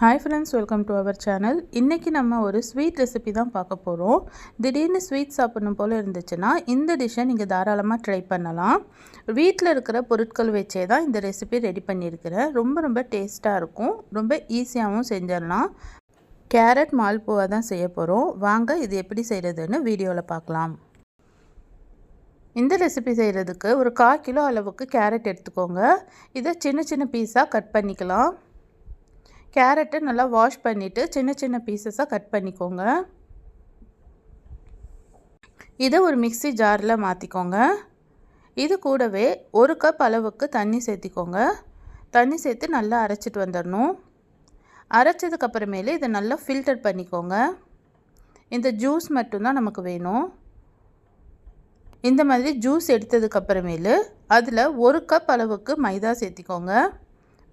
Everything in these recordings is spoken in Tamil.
Hi friends welcome to our channel இன்றைக்கி நம்ம ஒரு ஸ்வீட் ரெசிபி தான் பார்க்க போகிறோம் திடீர்னு ஸ்வீட் சாப்பிடணும் போல் இருந்துச்சுன்னா இந்த டிஷ்ஷை நீங்கள் தாராளமாக ட்ரை பண்ணலாம். வீட்டில் இருக்கிற பொருட்கள் வச்சே தான் இந்த ரெசிபி ரெடி பண்ணியிருக்கிறேன் ரொம்ப ரொம்ப டேஸ்ட்டாக இருக்கும். ரொம்ப ஈஸியாகவும் செஞ்சிடலாம். கேரட் மால்பூவா தான் செய்ய போகிறோம் வாங்க இது எப்படி செய்கிறதுன்னு வீடியோவில் பார்க்கலாம். இந்த ரெசிபி செய்கிறதுக்கு ஒரு கால் கிலோ அளவுக்கு கேரட் எடுத்துக்கோங்க. இதை சின்ன சின்ன பீஸாக கட் பண்ணிக்கலாம். கேரட்டை நல்லா வாஷ் பண்ணிவிட்டு சின்ன சின்ன பீசஸாக கட் பண்ணிக்கோங்க. இதை ஒரு மிக்சி ஜாரில் மாற்றிக்கோங்க இது கூடவே ஒரு கப் அளவுக்கு தண்ணி சேர்த்திக்கோங்க. தண்ணி சேர்த்து நல்லா அரைச்சிட்டு வந்துடணும். அரைச்சதுக்கப்புறமேலே இதை நல்லா ஃபில்டர் பண்ணிக்கோங்க. இந்த ஜூஸ் மட்டும்தான் நமக்கு வேணும். இந்த மாதிரி ஜூஸ் எடுத்ததுக்கப்புறமேலு அதில் ஒரு கப் அளவுக்கு மைதா சேர்த்திக்கோங்க.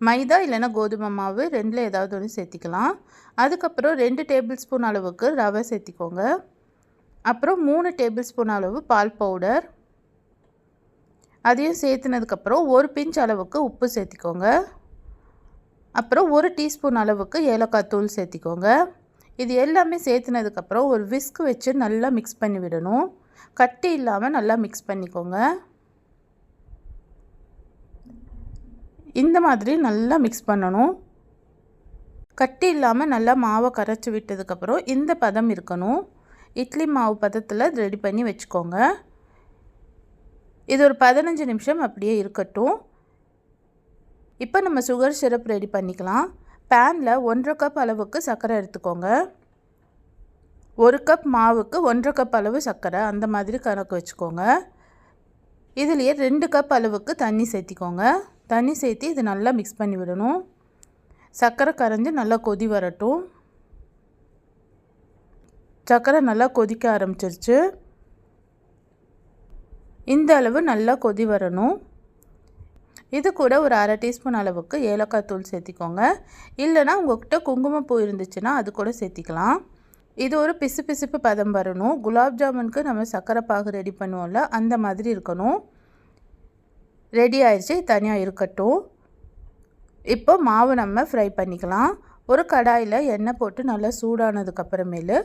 மைதா இல்லைன்னா கோதுமை மாவு ரெண்டில் ஏதாவது ஒன்று சேர்த்திக்கலாம். அதுக்கப்புறம் ரெண்டு டேபிள் ஸ்பூன் அளவுக்கு ரவை சேர்த்திக்கோங்க. அப்புறம் மூணு டேபிள் ஸ்பூன் அளவு பால் பவுடர். அதையும் சேர்த்துனதுக்கப்புறம் ஒரு பிஞ்ச் அளவுக்கு உப்பு சேர்த்திக்கோங்க. அப்புறம் ஒரு டீஸ்பூன் அளவுக்கு ஏலக்காய் தூள் சேர்த்திக்கோங்க. இது எல்லாமே சேர்த்துனதுக்கப்புறம் ஒரு விஸ்க் வச்சு நல்லா மிக்ஸ் பண்ணி விடணும். கட்டி இல்லாமல் நல்லா மிக்ஸ் பண்ணிக்கோங்க. இந்த மாதிரி நல்லா மிக்ஸ் பண்ணணும். கட்டி இல்லாமல் நல்லா மாவை கரைச்சி விட்டதுக்கப்புறம் இந்த பதம் இருக்கணும். இட்லி மாவு பதத்தில் ரெடி பண்ணி வச்சுக்கோங்க. இது ஒரு பதினஞ்சு நிமிஷம் அப்படியே இருக்கட்டும். இப்போ நம்ம சுகர் சிரப் ரெடி பண்ணிக்கலாம். பேனில் ஒன்றரை கப் அளவுக்கு சர்க்கரை எடுத்துக்கோங்க. ஒரு கப் மாவுக்கு ஒன்றரை கப் அளவு சர்க்கரை அந்த மாதிரி கணக்கு வச்சுக்கோங்க. இதுலேயே ரெண்டு கப் அளவுக்கு தண்ணி சேர்த்திக்கோங்க. தண்ணி சேர்த்து இது நல்லா மிக்ஸ் பண்ணி விடணும். சர்க்கரை கரைஞ்சி நல்லா கொதி வரட்டும். சர்க்கரை நல்லா கொதிக்க ஆரம்பிச்சிருச்சு. இந்த அளவு நல்லா கொதி வரணும். இது கூட ஒரு அரை டீஸ்பூன் அளவுக்கு ஏலக்காய் தூள் சேர்த்திக்கோங்க. இல்லைனா உங்கள்கிட்ட குங்குமப்பூ இருந்துச்சுன்னா அது கூட சேர்த்திக்கலாம். இது ஒரு பிசு பிசுப்பு பதம் வரணும். குலாப் ஜாமுனுக்கு நம்ம சர்க்கரை பாகு ரெடி பண்ணுவோம்ல அந்த மாதிரி இருக்கணும். ரெடி ஆயிடுச்சு தனியாக இருக்கட்டும். இப்போ மாவு நம்ம ஃப்ரை பண்ணிக்கலாம். ஒரு கடாயில் எண்ணெய் போட்டு நல்லா சூடானதுக்கப்புறமேலு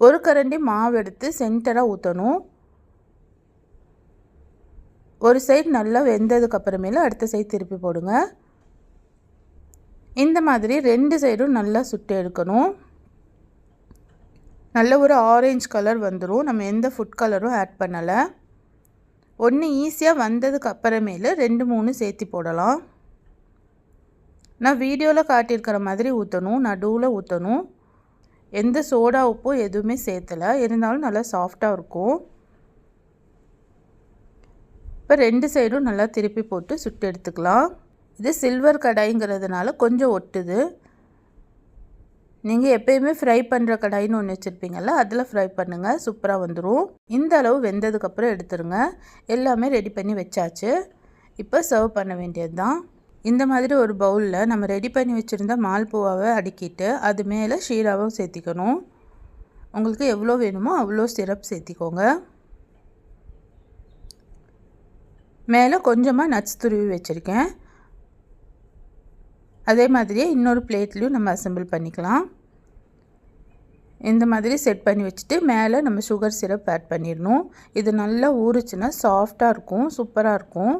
ஒரு கரண்டி மாவு எடுத்து சென்டராக ஊற்றணும் ஒரு சைடு நல்லா வெந்ததுக்கப்புறமேலு அடுத்த சைடு திருப்பி போடுங்க. இந்த மாதிரி ரெண்டு சைடும் நல்லா சுட்டு எடுக்கணும். நல்ல ஒரு ஆரேஞ்ச் கலர் வந்துடும் நம்ம எந்த ஃபுட் கலரும் ஆட் பண்ணலை. ஒன்று ஈஸியாக வந்ததுக்கு அப்புறமேலு ரெண்டு மூணு சேர்த்து போடலாம். நான் வீடியோவில் காட்டியிருக்கிற மாதிரி ஊற்றணும் நடுவில் ஊற்றணும் எந்த சோடா உப்பும் எதுவுமே சேர்த்தலை. இருந்தாலும் நல்லா சாஃப்டாக இருக்கும். இப்போ ரெண்டு சைடும் நல்லா திருப்பி போட்டு சுட்டு எடுத்துக்கலாம். இது சில்வர் கடாய்ங்கிறதுனால கொஞ்சம் ஒட்டுது. நீங்கள் எப்பயுமே ஃப்ரை பண்ணுற கடாயின்னு ஒன்று வச்சுருப்பீங்கள்ல அதில் ஃப்ரை பண்ணுங்கள் சூப்பராக வந்துடும் இந்த அளவு வெந்ததுக்கப்புறம் எடுத்துருங்க. எல்லாமே ரெடி பண்ணி வச்சாச்சு. இப்போ சர்வ் பண்ண வேண்டியது தான் இந்த மாதிரி ஒரு பவுலில் நம்ம ரெடி பண்ணி வச்சுருந்த மால்பூவாவை அடுக்கிட்டு அது மேலே ஷீராவும் சேர்த்திக்கணும். உங்களுக்கு எவ்வளோ வேணுமோ அவ்வளோ சிரப் சேர்த்திக்கோங்க. மேலே கொஞ்சமாக நட்ஸ் துருவி வச்சுருக்கேன். அதே மாதிரியே இன்னொரு பிளேட்லேயும் நம்ம அசம்பிள் பண்ணிக்கலாம். இந்த மாதிரி செட் பண்ணி வச்சுட்டு மேலே நம்ம சுகர் சிரப் ஆட் பண்ணிடணும். இது நல்லா ஊறுச்சுன்னா சாஃப்டாக இருக்கும் சூப்பராக இருக்கும்.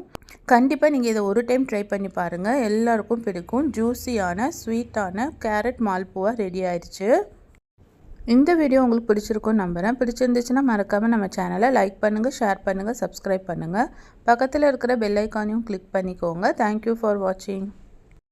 கண்டிப்பாக நீங்கள் இதை ஒரு டைம் ட்ரை பண்ணி பாருங்கள் எல்லாருக்கும் பிடிக்கும். ஜூஸியான ஸ்வீட்டான கேரட் மால்பூவா ரெடி ஆயிடுச்சு இந்த வீடியோ உங்களுக்கு பிடிச்சிருக்கும்னு நம்புகிறேன் பிடிச்சிருந்துச்சுன்னா மறக்காமல் நம்ம சேனலை லைக் பண்ணுங்கள் ஷேர் பண்ணுங்கள் சப்ஸ்கிரைப் பண்ணுங்கள் பக்கத்தில் இருக்கிற பெல் ஐக்கானையும் கிளிக் பண்ணிக்கோங்க. தேங்க்யூ ஃபார் வாட்சிங்